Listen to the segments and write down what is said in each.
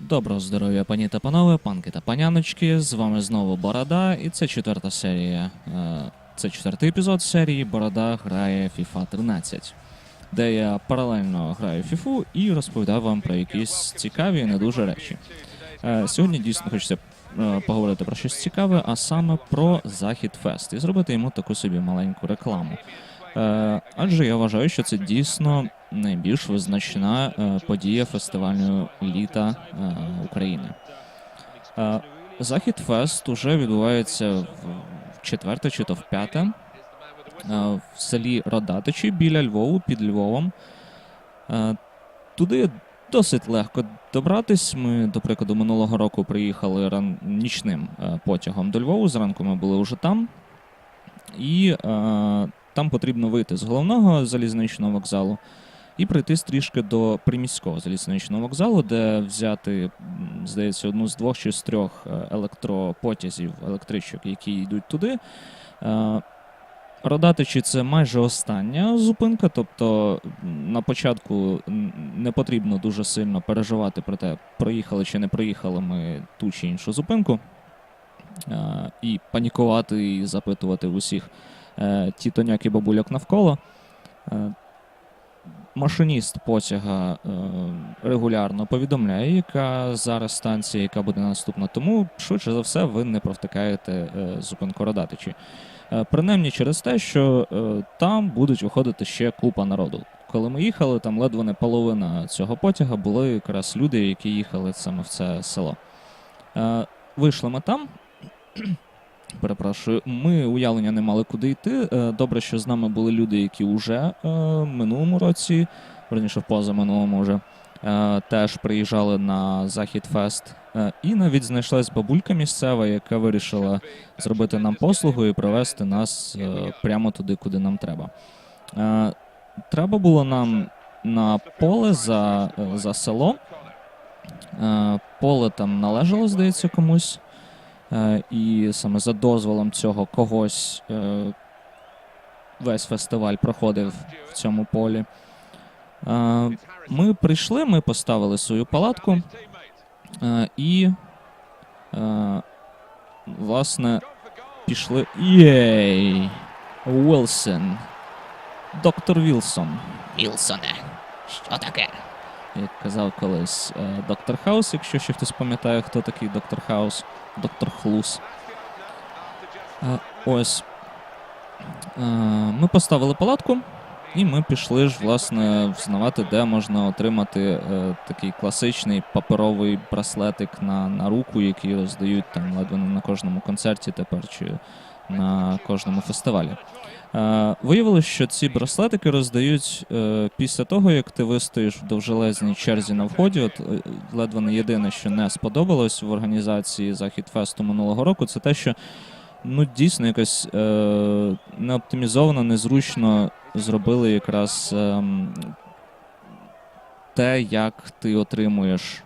Доброго здоров'я, пані та панове, панки та паняночки. З вами знову Борода, і це четверта серія. е, Це четвертий епізод серії Борода грає FIFA 13, де я паралельно граю FIFA і розповідаю вам про якісь цікаві і не дуже речі. Е, Сьогодні дійсно хочеться е, поговорити про щось цікаве, а саме про Захід Фест і зробити йому таку собі маленьку рекламу. Е, Адже я вважаю, що це дійсно найбільш визначна е, подія фестивального літа е, України. Захід Фест уже відбувається в четверте чи то в п'яте в селі Родатичі біля Львову під Львовом. Туди досить легко добратись. Ми, до прикладу, минулого року приїхали ран... нічним потягом до Львову. Зранку ми були вже там. І там потрібно вийти з головного залізничного вокзалу і прийти стрішки до приміського залізничного вокзалу, де взяти, здається, одну з двох чи з трьох е, електропотязів, електричок, які йдуть туди. Е, Родатичі це майже остання зупинка, тобто на початку не потрібно дуже сильно переживати про те, проїхали чи не проїхали ми ту чи іншу зупинку, е, і панікувати і запитувати в усіх е, тітоняк і бабуляк навколо. Е, Машиніст потяга е, регулярно повідомляє, яка зараз станція, яка буде наступна. Тому швидше за все ви не провтикаєте зупинку Родатичі. Принаймні через те, що там будуть виходити ще купа народу. Коли ми їхали, там ледве не половина цього потяга були якраз люди, які їхали саме в це село. Вийшли ми там. Перепрошую, ми уявлення не мали куди йти. Е, Добре, що з нами були люди, які вже е, в минулому році, верніше в позаминулому вже, е, теж приїжджали на Захід Фест. І навіть знайшлась бабулька місцева, яка вирішила зробити нам послугу і привезти нас прямо туди, куди нам треба. Треба було нам на поле за, за село. Поле там належало, здається, комусь. Е, І саме за дозволом цього когось е, весь фестиваль проходив в цьому полі. Е, Ми прийшли, ми поставили свою палатку і, власне, пішли. Єй! Вілсон. Доктор Вілсон. Вілсоне, що таке? Як казав колись доктор Хаус, якщо ще хтось пам'ятає, хто такий доктор Хаус, доктор Хлус. Е, ось. Е, ми поставили палатку, і ми пішли ж, власне, взнавати, де можна отримати е, такий класичний паперовий браслетик на, на руку, який роздають там ледве не на кожному концерті тепер чи на кожному фестивалі. Е, Виявилось, що ці браслетики роздають е, після того, як ти вистоїш в довжелезній черзі на вході. От е, ледве не єдине, що не сподобалось в організації Захід Фесту минулого року, це те, що ну дійсно якось е, неоптимізовано, незручно зробили якраз ем, те, як ти отримуєш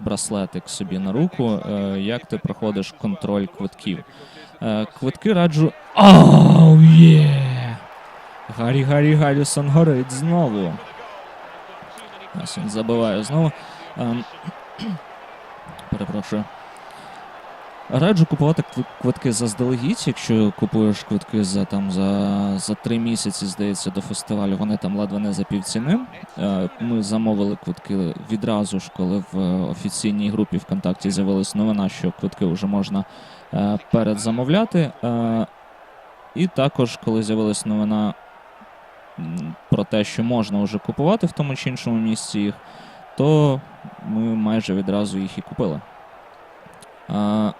браслетик собі на руку, як ти проходиш контроль квитків. Е, Квитки раджу. Оу є! Гаррі Гаррі Гаррісон горить знову. Ось він забиває знову. Ем, Перепрошую. Раджу купувати квитки заздалегідь, якщо купуєш квитки за там за, за три місяці, здається, до фестивалю, вони там ледве не за півціни. Е, Ми замовили квитки відразу ж, коли в е, офіційній групі ВКонтакті з'явилась новина, що квитки вже можна передзамовляти. Е, І також, коли з'явилась новина про те, що можна вже купувати в тому чи іншому місці їх, то ми майже відразу їх і купили. Е,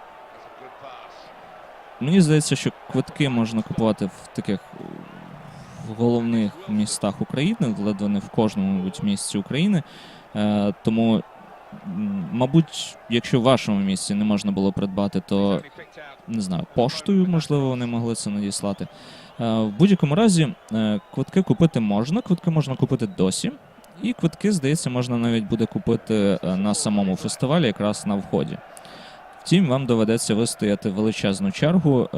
Мені здається, що квитки можна купувати в таких е, головних містах України, ледве не в кожному мабуть, місці України. Е, тому, мабуть, якщо в вашому місці не можна було придбати, то не знаю, поштою, можливо, вони могли це надіслати. Е, в будь-якому разі, е, квитки купити можна, квитки можна купити досі. І квитки, здається, можна навіть буде купити е, на самому фестивалі, якраз на вході. Втім, вам доведеться вистояти величезну чергу.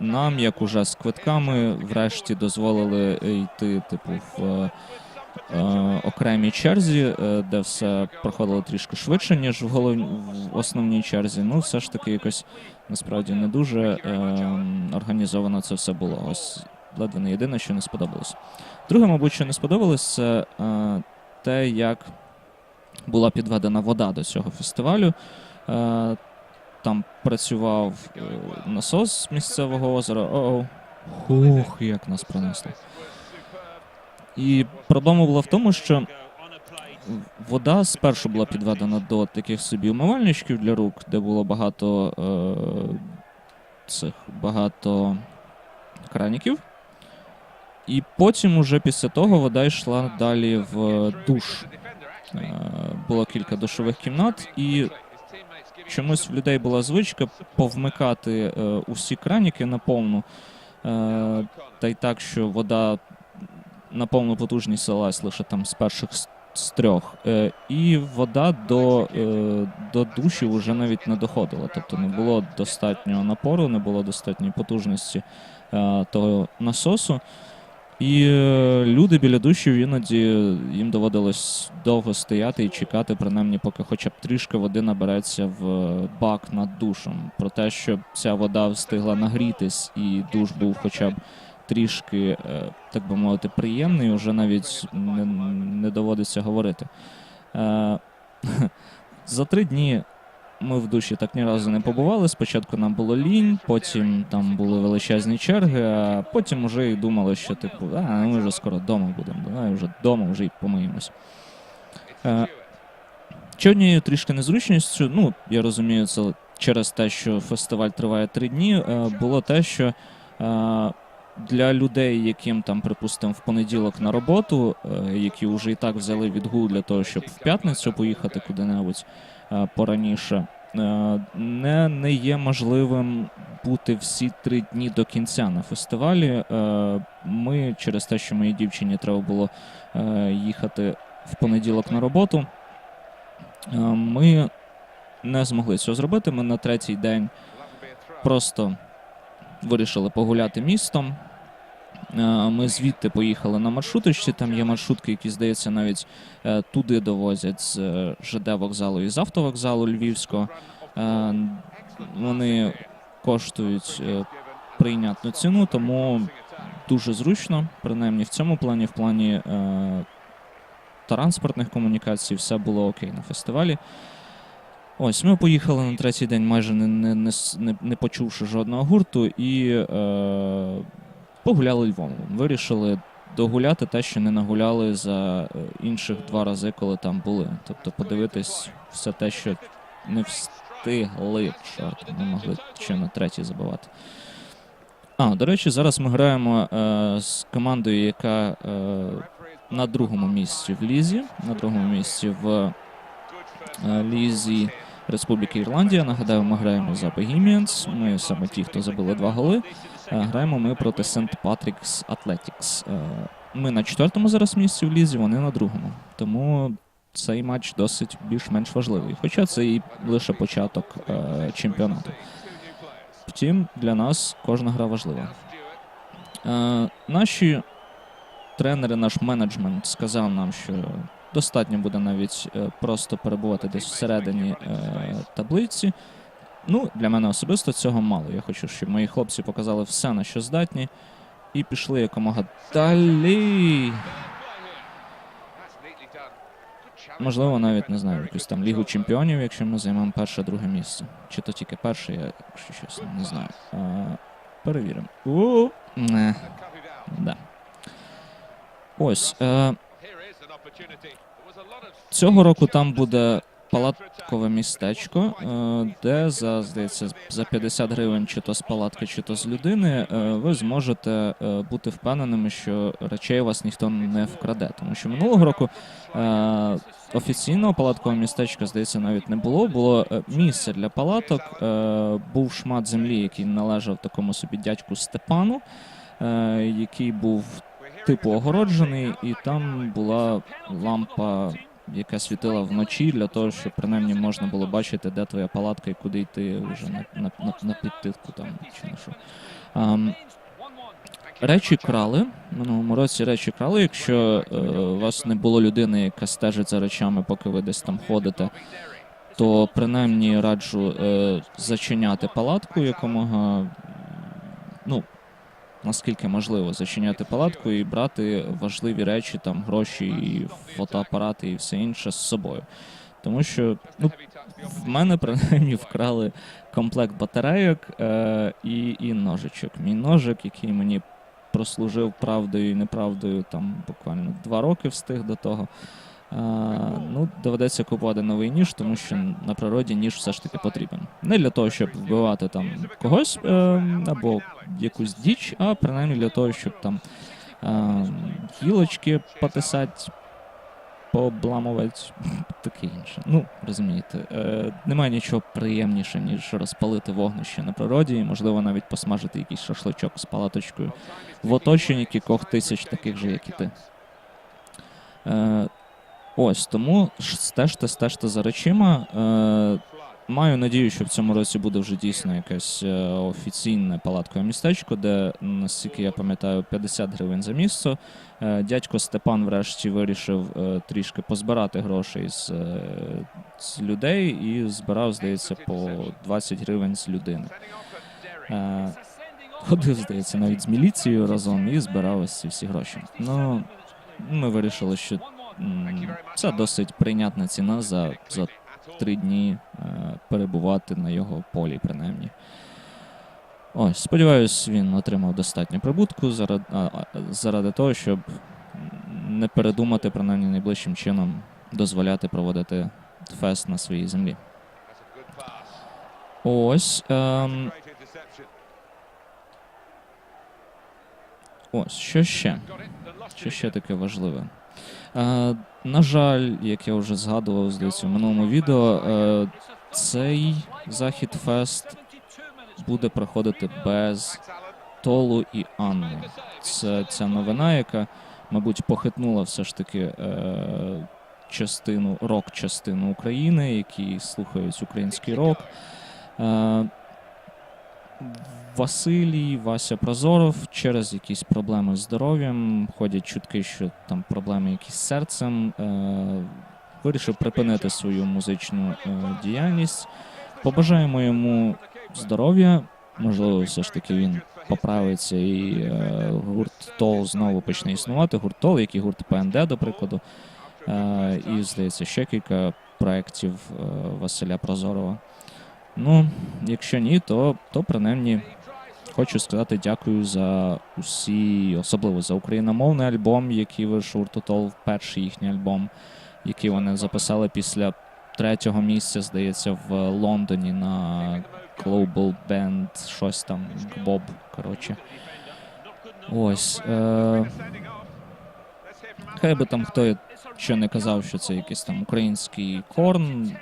Нам, як уже з квитками, врешті дозволили йти, типу, в, окремій черзі, е, де все проходило трішки швидше, ніж в, голов... в основній черзі. Ну, все ж таки, якось насправді не дуже е, організовано це все було. Ось ледве не єдине, що не сподобалось. Друге, мабуть, що не сподобалось, це е, те, як була підведена вода до цього фестивалю. Е, там працював е, насос місцевого озера. О, Хух, як нас принесло. І проблема була в тому, що вода спершу була підведена до таких собі умивальничків для рук, де було багато е, цих багато краніків. І потім, уже після того, вода йшла далі в душ. Е, було кілька душових кімнат, і чомусь в людей була звичка повмикати е, усі краніки на повну, е, та й так, що вода на повну потужність лилась лише там з перших з трьох. Е, і вода до, е, до душів вже навіть не доходила. Тобто не було достатнього напору, не було достатньої потужності е, того насосу. І е, люди біля душів іноді їм доводилось довго стояти і чекати, принаймні, поки хоча б трішки води набереться в е, бак над душем. Про те, щоб ця вода встигла нагрітись і душ був хоча б трішки, е, так би мовити, приємний, вже навіть не, не доводиться говорити. Е, За три дні ми в душі так ні разу не побували. Спочатку нам було лінь, потім там були величезні черги, а потім вже і думали, що типу, а ми вже скоро вдома будемо, давай вже вдома вже й помиємось. Е, однією трішки незручністю, ну я розумію, це через те, що фестиваль триває три дні, е, було те, що е, для людей, яким там, припустимо, в понеділок на роботу, е, які вже і так взяли відгул для того, щоб в п'ятницю поїхати куди-небудь е, пораніше, е, не, не є можливим бути всі три дні до кінця на фестивалі. Ми через те, що моїй дівчині треба було їхати в понеділок на роботу, ми не змогли цього зробити. Ми на третій день просто вирішили погуляти містом. Е, Ми звідти поїхали на маршруточці. Там є маршрутки, які, здається, навіть е, туди довозять з е, ЖД вокзалу і з автовокзалу Львівського. Вони коштують прийнятну ціну, тому дуже зручно, принаймні в цьому плані, в плані транспортних комунікацій, все було окей на фестивалі. Ось, ми поїхали на третій день, майже не, не, не, не, почувши жодного гурту, і е, погуляли Львовом. Вирішили догуляти те, що не нагуляли за е, інших два рази, коли там були. Тобто подивитись все те, що не встигли. Чорт, ми могли ще на третій забивати. А, до речі, зараз ми граємо е, з командою, яка е, на другому місці в Лізі, на другому місці в е, Лізі Республіки Ірландія. Нагадаю, ми граємо за Bohemians. Ми саме ті, хто забили два голи. Е, Граємо ми проти. Patrick's Athletics. Е, Ми на четвертому зараз місці в Лізі, вони на другому. Тому цей матч досить більш-менш важливий. Хоча це і лише початок е, чемпіонату. Втім, для нас кожна гра важлива. Е, наші тренери, наш менеджмент сказав нам, що достатньо буде навіть е, просто перебувати десь всередині е, таблиці. Ну, для мене особисто цього мало. Я хочу, щоб мої хлопці показали все, на що здатні, і пішли якомога далі. Можливо, навіть не знаю, якусь там Лігу чемпіонів, якщо ми займемо перше, друге місце. Чи то тільки перше, я якщо чесно, не знаю. Е, перевіримо. Не, да. Ось. Цього року там буде палаткове містечко, е, де за здається за 50 гривень, чи то з палатки, чи то з людини, е, ви зможете е, бути впевненими, що речей у вас ніхто не вкраде. Тому що минулого року офіційного палаткового містечка, здається, навіть не було. Було місце для палаток, був шмат землі, який належав такому собі дядьку Степану, який був типу огороджений, і там була лампа, яка світила вночі для того, щоб принаймні можна було бачити, де твоя палатка і куди йти вже на, на, на, на підтитку там чи на що. Ам, речі крали. Минулому році речі крали. Якщо е, у вас не було людини, яка стежить за речами, поки ви десь там ходите, то принаймні раджу е, зачиняти палатку якомога. Ну, наскільки можливо, зачиняти палатку і брати важливі речі, там гроші, і фотоапарати і все інше з собою. Тому що ну, в мене принаймні вкрали комплект батарейок е, і, і ножичок. Мій ножик, який мені прослужив правдою і неправдою, там буквально два роки встиг до того. Ну, доведеться купувати новий ніж, тому що на природі ніж все ж таки потрібен. Не для того, щоб вбивати там когось е, або якусь діч, а принаймні для того, щоб там е, гілочки потисати, пообламувати, таке інше. Ну, розумієте, е, немає нічого приємніше, ніж розпалити вогнище на природі, і, можливо, навіть посмажити якийсь шашличок з палаточкою в оточенні кількох тисяч таких же, як і ти. Е, ось тому стежте, стежте за речима. Е, Маю надію, що в цьому році буде вже дійсно якесь е, офіційне палаткове містечко, де, наскільки я пам'ятаю, 50 гривень за місце. Дядько Степан врешті вирішив е, трішки позбирати грошей з, е, з людей і збирав, здається, по 20 гривень з людини. Ходив, здається, навіть з міліцією разом і збирав ось ці всі гроші. Ну, ми вирішили, що це досить прийнятна ціна за, за три дні е, перебувати на його полі, принаймні. Ось, сподіваюсь, він отримав достатньо прибутку заради, заради того, щоб не передумати, принаймні найближчим чином дозволяти проводити фест на своїй землі. Ось. Ем, ось, що ще? Що ще таке важливе? Е, на жаль, як я вже згадував, здається, в минулому відео, е, цей захід фест буде проходити без Толу і Анни. Це ця новина, яка, мабуть, похитнула все ж таки е, частину рок-частину України, які слухають український рок. Василій, Вася Прозоров через якісь проблеми з здоров'ям, ходять чутки, що там проблеми якісь з серцем. Е, вирішив припинити свою музичну е, діяльність. Побажаємо йому здоров'я. Можливо, все ж таки він поправиться і е, гурт Тол знову почне існувати. Гурт Тол, як і гурт ПНД, до прикладу. Е, і, здається, ще кілька проєктів е, Василя Прозорова. Ну, якщо ні, то, то принаймні хочу сказати дякую за усі, особливо за україномовний альбом, який вийшов Тотол, перший їхній альбом, який вони записали після третього місця, здається, в Лондоні на Global Band, щось там, Боб, коротше. Ось. Е- хай би там хто що не казав, що це якийсь там український корн.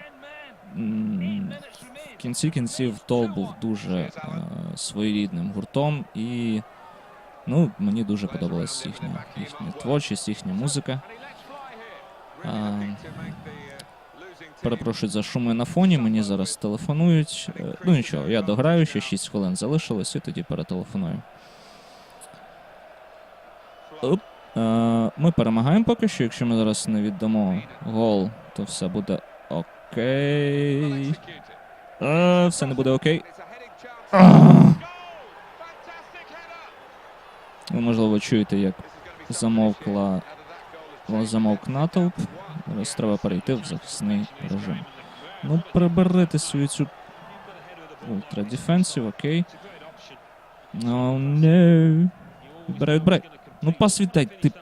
Кінці кінців Тол був дуже е, своєрідним гуртом, і ну, мені дуже подобалась їхня, їхня творчість, їхня музика. Е, перепрошую за шуми на фоні, мені зараз телефонують. Е, ну нічого, я дограю, ще 6 хвилин залишилось, і тоді перетелефоную. Оп. Е, Ми перемагаємо поки що. Якщо ми зараз не віддамо гол, то все буде окей. Е, Все не буде окей. Ви, можливо, чуєте, як замовкла замовк натовп. Зараз треба перейти в захисний режим. Ну, приберете свою цю ультра дефенсів, окей. Ну, не. Відбирай, відбирай. Ну, пас віддай, ти.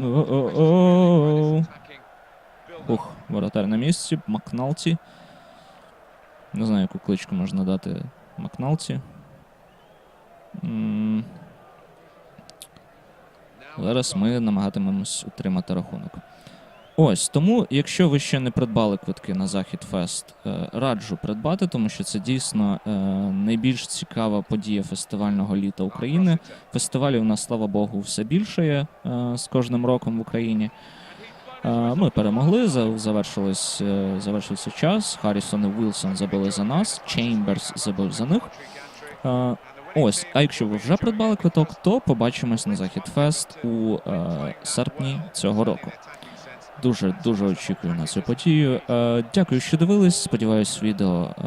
О-о-о. Ух, воротар на місці, Макналті. Не знаю, яку кличку можна дати Макналті. Зараз ми намагатимемось утримати рахунок. Ось тому, якщо ви ще не придбали квитки на Захід Фест, е, раджу придбати, тому що це дійсно е, найбільш цікава подія фестивального літа України. Фестивалів у нас, слава Богу, все більше є е, з кожним роком в Україні. Ми перемогли, завершилось, е, завершився час. Харрісон і Вілсон забили за нас, Чеймберс забив за них. Ось, а якщо ви вже придбали квиток, то побачимось на Захід Фест у е, серпні цього року. Дуже дуже очікую на цю подію. Е, дякую, що дивились. Сподіваюсь, відео е,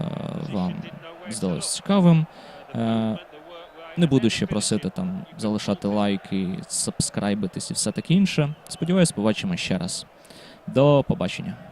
вам здалось цікавим. Е, не буду ще просити там залишати лайки, сабскрайбитись і все таке інше. Сподіваюсь, побачимо ще раз. До побачення.